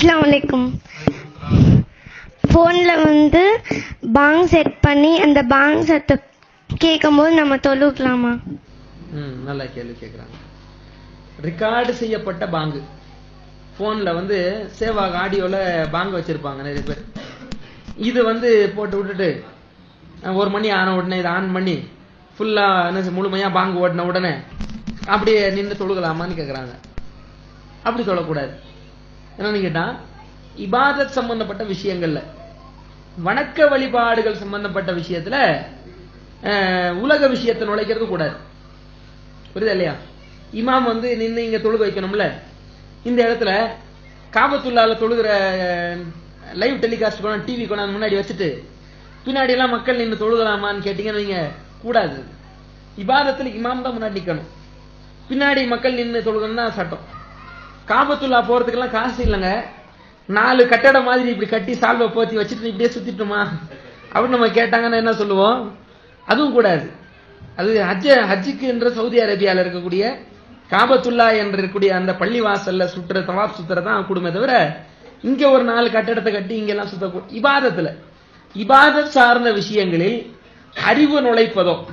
அஸ்லாம் வலைக்கும் ஃபோனில் வந்து பாங் செட் பண்ணி அந்த பாங் சத்தை கேட்கும்போது நம்ம தொழுக்கலாமா ம் நல்ல கேள்வி கேட்குறாங்க ரெக்கார்டு செய்யப்பட்ட பாங்கு ஃபோனில் வந்து சேவாக ஆடியோவில் பாங்கு வச்சுருப்பாங்க நிறைய பேர். இது வந்து போட்டு விட்டுட்டு ஒரு மணி ஆன உடனே இதை ஆன் பண்ணி ஃபுல்லாக என்ன முழுமையாக பாங்கு ஓடின உடனே அப்படியே நின்று தொழுகலாமான்னு கேட்குறாங்க அப்படி சொல்லக்கூடாது என்னன்னு கேட்டா இபாதத் சம்பந்தப்பட்ட விஷயங்கள்ல வணக்க வழிபாடுகள் சம்பந்தப்பட்ட விஷயத்துல உலக விஷயத்தை நுழைக்கிறது கூடாது புரியுதா இல்லையா? இமாம் வந்து நின்று இங்க தொழுக வைக்கணும்ல. இந்த இடத்துல காபத்துள்ளால தொழுகிற லைவ் டெலிகாஸ்ட் கொண்டு டிவி கொண்டாந்து முன்னாடி வச்சுட்டு பின்னாடி எல்லாம் மக்கள் நின்று தொழுகலாமான்னு கேட்டீங்கன்னு நீங்க கூடாது. இபாதத்துல இமாம் தான் முன்னாடி நிற்கணும் பின்னாடி மக்கள் நின்று தொழுகணும்னா சட்டம். காபத்துல்லா போறதுக்கெல்லாம் காசு இல்லைங்க. நாலு கட்டடம் மாதிரி இப்படி கட்டி சால்வை போத்தி வச்சுட்டு இப்படியே சுத்திட்டுமா? அப்படின்னு நம்ம கேட்டாங்கன்னா என்ன சொல்லுவோம்? அதுவும் கூடாது. அது ஹஜ்ஜ ஹஜ்ஜுக்கு என்ற சவுதி அரேபியாவில் இருக்கக்கூடிய காபத்துல்லா என்று இருக்கக்கூடிய அந்த பள்ளி வாசல்ல சுற்றுற தவாப் சுத்துற தான் கூடுமே தவிர இங்க ஒரு நாலு கட்டடத்தை கட்டி இங்கெல்லாம் சுத்த இபாதத்துல. இபாதத் சார்ந்த விஷயங்களில் அறிவு நுழைப்பதோ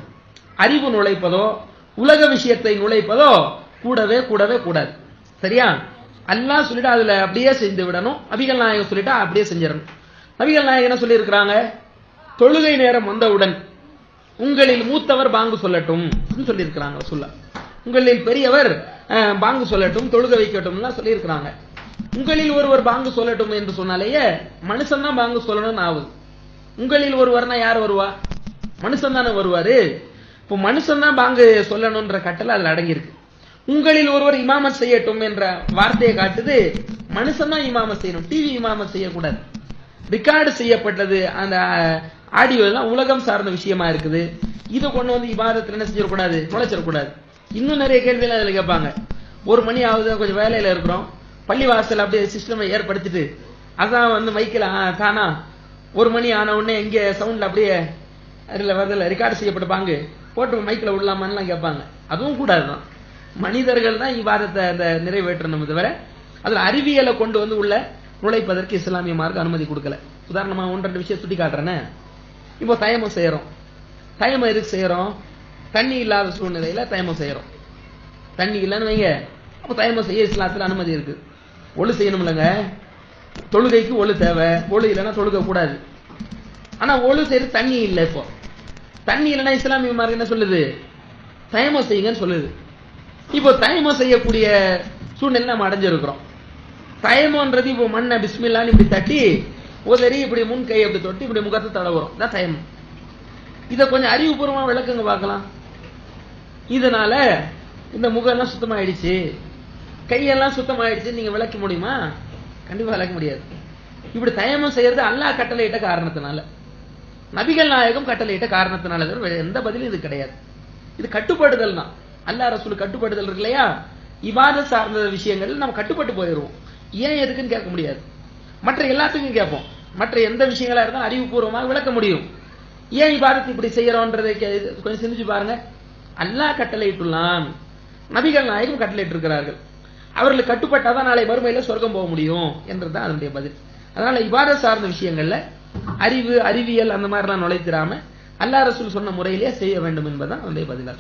அறிவு நுழைப்பதோ உலக விஷயத்தை நுழைப்பதோ கூடவே கூடவே கூடாது. சரியா? அல்லாஹ் சொல்லிட்டு அதுல அப்படியே செஞ்சு விடணும். நபிகள் நாயகம் சொல்லிட்டா அப்படியே செஞ்சிடணும். நபிகள் நாயகம் என்ன சொல்லியிருக்கிறாங்க? தொழுகை நேரம் வந்தவுடன் உங்களில் மூத்தவர் பாங்கு சொல்லட்டும் சொல்லியிருக்கிறாங்க சொல்ல உங்களில் பெரியவர் பாங்கு சொல்லட்டும் தொழுக வைக்கட்டும்லாம் சொல்லியிருக்கிறாங்க. உங்களில் ஒருவர் பாங்கு சொல்லட்டும் என்று சொன்னாலேயே மனுஷன் தான் பாங்கு சொல்லணும்னு ஆகுது உங்களில் ஒருவர்னா யார் வருவா? மனுஷன் தானே வருவாரு. இப்போ மனுஷன் தான் பாங்கு சொல்லணும்ன்ற கட்டளை அதில் அடங்கியிருக்கு. உங்களில் ஒருவர் இமாமத் செய்யட்டும் என்ற வார்த்தையை காட்டுது. மனுஷன் தான் இமாமத் செய்யணும். டிவி இமாமத் செய்யக்கூடாது. ரெக்கார்டு செய்யப்பட்டது. அந்த ஆடியோ எல்லாம் உலகம் சார்ந்த விஷயமா இருக்குது. இதை கொண்டு வந்து இபாதத்துல என்ன செஞ்சிடக்கூடாது? நுழைச்சிடக்கூடாது இன்னும் நிறைய கேள்விகள் அதில் கேட்பாங்க. ஒரு மணி ஆகுது கொஞ்சம் வேலையில இருக்கிறோம். பள்ளி வாசல் அப்படியே சிஸ்டமை ஏற்படுத்திட்டு அதான் வந்து மைக்கில் தானா? ஒரு மணி ஆன உடனே இங்க சவுண்டில் அப்படியே அதில் வரதில் ரெக்கார்டு செய்யப்பட்ட பாங்கு. போட்டு மைக்கில் விடலாமான்லாம் கேட்பாங்க. அதுவும் கூடாது தான் மனிதர்கள் தான் இவ்வாதத்தை அந்த நிறைவேற்றணும் தவிர அதுல அறிவியலை கொண்டு வந்து உள்ள நுழைப்பதற்கு இஸ்லாமிய மார்க்கு அனுமதி கொடுக்கல. உதாரணமா ஒன்று ரெண்டு விஷயம் சுட்டி காட்டுறேன்னு இப்போ தயமம் செய்யறோம். தயமம் எதுக்கு செய்யறோம்? தண்ணி இல்லாத சூழ்நிலையில தயமம் செய்யறோம். தண்ணி இல்லைன்னு வைங்க. அப்போ தயமம் செய்ய இஸ்லாத்துல அனுமதி இருக்கு. ஒழு செய்யணும்லங்க. தொழுகைக்கு ஒழு தேவை. ஒழு இல்லைன்னா தொழுக கூடாது. ஆனா ஒழு செய்யறது தண்ணி இல்லை இப்போ. தண்ணி இல்லைன்னா இஸ்லாமிய மார்க்கு என்ன சொல்லுது? தயமம் செய்யுங்கன்னு சொல்லுது. இப்போ தயமம் செய்யக்கூடிய சூழ்நிலை நம்ம அடைஞ்சிருக்கிறோம். தயமம்ன்றது இப்போ மண்ணை பிஸ்மில்லான்னு இப்படி தட்டி உதறி இப்படி முன் கை அப்படி தொட்டு இப்படி முகத்தை தடவுறோம். தான் தயமம் இதை கொஞ்சம் அறிவுபூர்வமா விளக்குங்க பார்க்கலாம். இதனால இந்த முகம்லாம் சுத்தமாயிடுச்சு. கையெல்லாம் சுத்தமாயிடுச்சு நீங்க விளக்க முடியுமா? கண்டிப்பா விளக்க முடியாது. இப்படி தயமம் செய்யறது அல்லா கட்டளையிட்ட காரணத்தினால. நபிகள் நாயகம் கட்டளையிட்ட காரணத்தினால எந்த பதிலும் இது கிடையாது. இது கட்டுப்படுதல் தான் அல்லா ரசூல் கட்டுப்படுதல் இருக்கு இல்லையா? இவாத சார்ந்த விஷயங்கள் நம்ம கட்டுப்பட்டு போயிடுவோம். ஏன் எதுக்குன்னு கேட்க முடியாது. மற்ற எல்லாத்துக்கும் கேட்போம். மற்ற எந்த விஷயங்களா இருந்தாலும் அறிவுபூர்வமாக விளக்க முடியும். ஏன் இபாதத்து இப்படி செய்யறோன்றதை கே- கொஞ்சம் சிந்திச்சு பாருங்க. அல்லாஹ் கட்டளையிட்டுள்ளான். நபிகள் நாயகம் கட்டளையிட்டு இருக்கிறார்கள் அவர்களுக்கு கட்டுப்பட்டாதான் நாளை மறுமையில சொர்க்கம் போக முடியும் என்றதுதான் அதனுடைய பதில். அதனால இபாத சார்ந்த விஷயங்கள்ல அறிவு அறிவியல் அந்த மாதிரிலாம் நுழைத்திராம அல்லா ரசூல் சொன்ன முறையிலே செய்ய வேண்டும் என்பதுதான் அதனுடைய பதிலாக